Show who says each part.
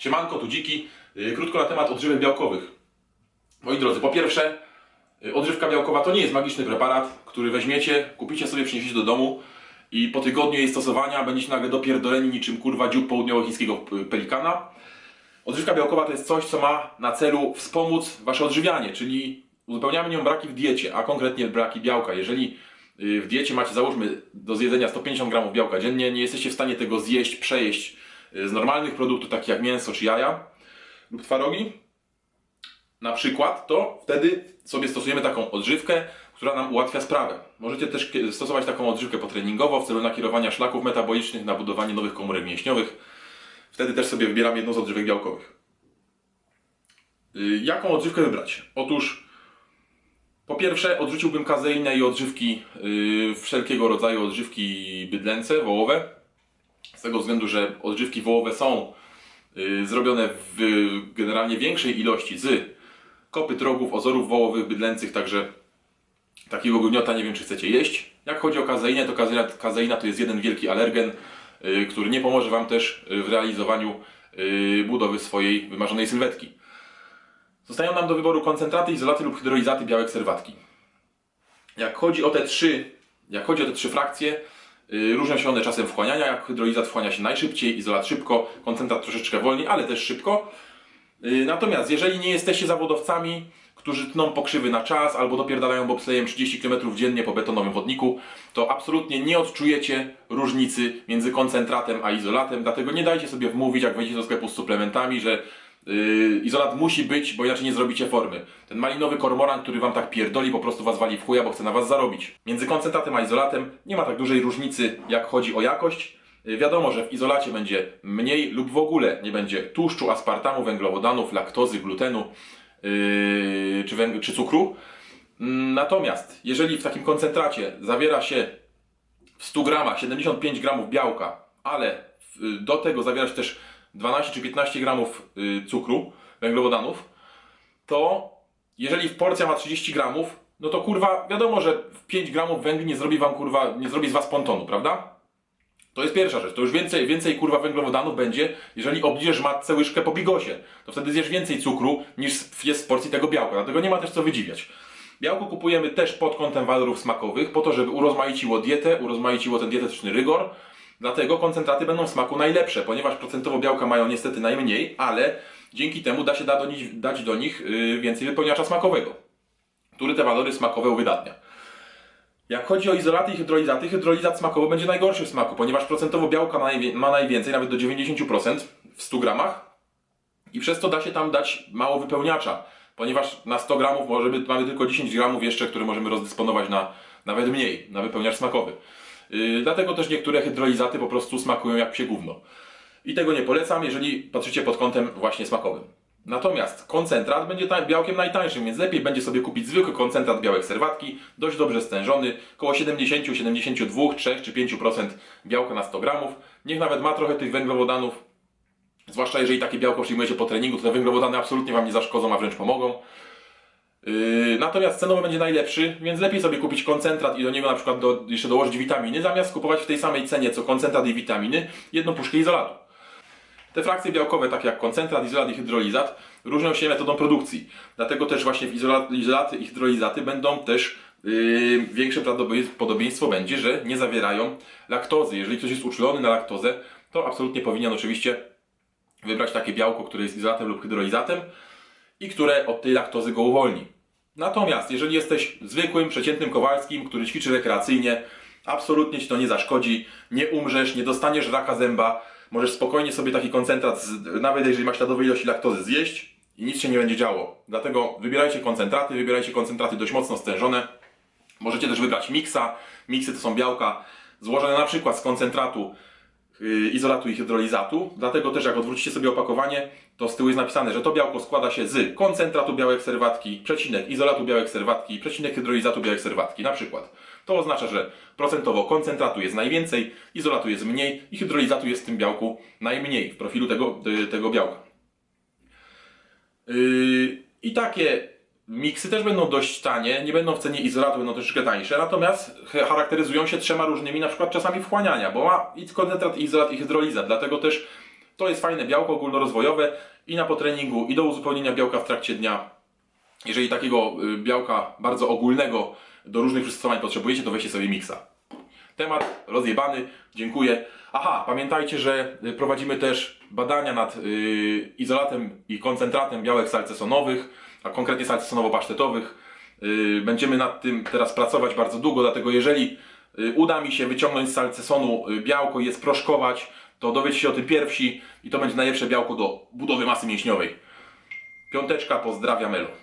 Speaker 1: Siemanko, tu Dziki. Yy, Krótko na temat odżywek białkowych. Moi drodzy, po pierwsze, yy, odżywka białkowa to nie jest magiczny preparat, który weźmiecie, kupicie sobie, przyniesiecie do domu i po tygodniu jej stosowania będziecie nagle dopierdoleni niczym kurwa dziób południowochińskiego pelikana. Odżywka białkowa to jest coś, co ma na celu wspomóc wasze odżywianie, czyli uzupełniamy nią braki w diecie, a konkretnie braki białka. Jeżeli y, w diecie macie, załóżmy, do zjedzenia 150 gramów białka dziennie, nie jesteście w stanie tego zjeść, przejeść y, z normalnych produktów, takich jak mięso czy jaja lub twarogi, na przykład, to wtedy sobie stosujemy taką odżywkę, która nam ułatwia sprawę. Możecie też stosować taką odżywkę potreningowo w celu nakierowania szlaków metabolicznych na budowanie nowych komórek mięśniowych. Wtedy też sobie wybieram jedną z odżywek białkowych. Y, Jaką odżywkę wybrać? Otóż po pierwsze odrzuciłbym kazeinę i odżywki, y, wszelkiego rodzaju odżywki bydlęce, wołowe. Z tego względu, że odżywki wołowe są y, zrobione w generalnie większej ilości z kopyt, rogów, ozorów wołowych, bydlęcych, także takiego gniota nie wiem, czy chcecie jeść. Jak chodzi o kazeinę, to kazeina, kazeina to jest jeden wielki alergen, y, który nie pomoże Wam też y, w realizowaniu budowy swojej wymarzonej sylwetki. Zostają nam do wyboru koncentraty, izolaty lub hydrolizaty białek serwatki. Jak chodzi o te trzy, jak chodzi o te trzy frakcje, różnią się one czasem wchłaniania. Jak hydrolizat wchłania się najszybciej, izolat szybko, koncentrat troszeczkę wolniej, ale też szybko. Yy, natomiast jeżeli nie jesteście zawodowcami, którzy tną pokrzywy na czas albo dopierdalają bobslejem 30 km dziennie po betonowym chodniku, to absolutnie nie odczujecie różnicy między koncentratem a izolatem. Dlatego nie dajcie sobie wmówić, jak wejdziecie do sklepu z suplementami, że Yy, izolat musi być, bo inaczej nie zrobicie formy. Ten malinowy kormoran, który wam tak pierdoli, po prostu was wali w chuja, bo chce na was zarobić. Między koncentratem a izolatem nie ma tak dużej różnicy, jak chodzi o jakość. Yy, wiadomo, że w izolacie będzie mniej lub w ogóle nie będzie tłuszczu, aspartamu, węglowodanów, laktozy, glutenu yy, czy, węg- czy cukru. Mm, Natomiast jeżeli w takim koncentracie zawiera się w 100 gramach 75 gramów białka, ale do tego zawiera się też 12 czy 15 gramów y, cukru, węglowodanów, to jeżeli porcja ma 30 gramów, no to kurwa, wiadomo, że w 5 gramów węgli nie zrobi wam kurwa, nie zrobi z was pontonu, prawda? To jest pierwsza rzecz. To już więcej, więcej kurwa węglowodanów będzie, jeżeli obniżysz matce łyżkę po bigosie. To wtedy zjesz więcej cukru niż jest w porcji tego białka. Dlatego nie ma też co wydziwiać. Białko kupujemy też pod kątem walorów smakowych, po to, żeby urozmaiciło dietę, urozmaiciło ten dietetyczny rygor. Dlatego koncentraty będą w smaku najlepsze, ponieważ procentowo białka mają niestety najmniej, ale dzięki temu da się da do nich, dać do nich yy, więcej wypełniacza smakowego, który te walory smakowe uwydatnia. Jak chodzi o izolaty i hydrolizaty, hydrolizat smakowy będzie najgorszy w smaku, ponieważ procentowo białka ma najwięcej, nawet do 90% w 100 gramach i przez to da się tam dać mało wypełniacza, ponieważ na 100 gramów może być, mamy tylko 10 gramów jeszcze, które możemy rozdysponować na nawet mniej, na wypełniacz smakowy. Yy, dlatego też niektóre hydrolizaty po prostu smakują jak psie gówno. I tego nie polecam, jeżeli patrzycie pod kątem właśnie smakowym. Natomiast koncentrat będzie białkiem najtańszym, więc lepiej będzie sobie kupić zwykły koncentrat białek serwatki, dość dobrze stężony, około 70, 72, 3 czy 5% białka na 100 gramów. Niech nawet ma trochę tych węglowodanów, zwłaszcza jeżeli takie białko przyjmujecie po treningu, to te węglowodany absolutnie Wam nie zaszkodzą, a wręcz pomogą. Yy, natomiast cenowo będzie najlepszy, więc lepiej sobie kupić koncentrat i do niego na przykład do, jeszcze dołożyć witaminy, zamiast kupować w tej samej cenie co koncentrat i witaminy jedną puszkę izolatu. Te frakcje białkowe, takie jak koncentrat, izolat i hydrolizat, różnią się metodą produkcji. Dlatego też właśnie w izolat, izolaty i hydrolizaty będą też yy, większe prawdopodobieństwo podobieństwo będzie, że nie zawierają laktozy. Jeżeli ktoś jest uczulony na laktozę, to absolutnie powinien oczywiście wybrać takie białko, które jest izolatem lub hydrolizatem i które od tej laktozy go uwolni. Natomiast jeżeli jesteś zwykłym, przeciętnym Kowalskim, który ćwiczy rekreacyjnie, absolutnie Ci to nie zaszkodzi, nie umrzesz, nie dostaniesz raka zęba, możesz spokojnie sobie taki koncentrat, nawet jeżeli masz śladowe ilości laktozy, zjeść i nic się nie będzie działo. Dlatego wybierajcie koncentraty, wybierajcie koncentraty dość mocno stężone. Możecie też wybrać miksa. Miksy to są białka złożone na przykład z koncentratu izolatu i hydrolizatu. Dlatego też jak odwrócicie sobie opakowanie, to z tyłu jest napisane, że to białko składa się z koncentratu białek serwatki, przecinek izolatu białek serwatki, przecinek hydrolizatu białek serwatki. Na przykład. To oznacza, że procentowo koncentratu jest najwięcej, izolatu jest mniej i hydrolizatu jest w tym białku najmniej w profilu tego, y, tego białka. Yy, I takie miksy też będą dość tanie, nie będą w cenie izolatu, będą troszeczkę tańsze, natomiast ch- charakteryzują się trzema różnymi na przykład czasami wchłaniania, bo ma i i izolat, i hydrolizat, dlatego też To jest fajne białko ogólnorozwojowe i na potreningu, i do uzupełnienia białka w trakcie dnia. Jeżeli takiego y, białka bardzo ogólnego do różnych przystosowań potrzebujecie, to weźcie sobie miksa. Temat rozjebany, dziękuję. Aha, pamiętajcie, że y, prowadzimy też badania nad y, izolatem i koncentratem białek salcesonowych, a konkretnie salcesonowo-pasztetowych. Y, będziemy nad tym teraz pracować bardzo długo, dlatego jeżeli y, uda mi się wyciągnąć z salcesonu y, białko i je sproszkować, to dowiecie się o tym pierwsi i to będzie najlepsze białko do budowy masy mięśniowej. Piąteczka, pozdrawiam Elo.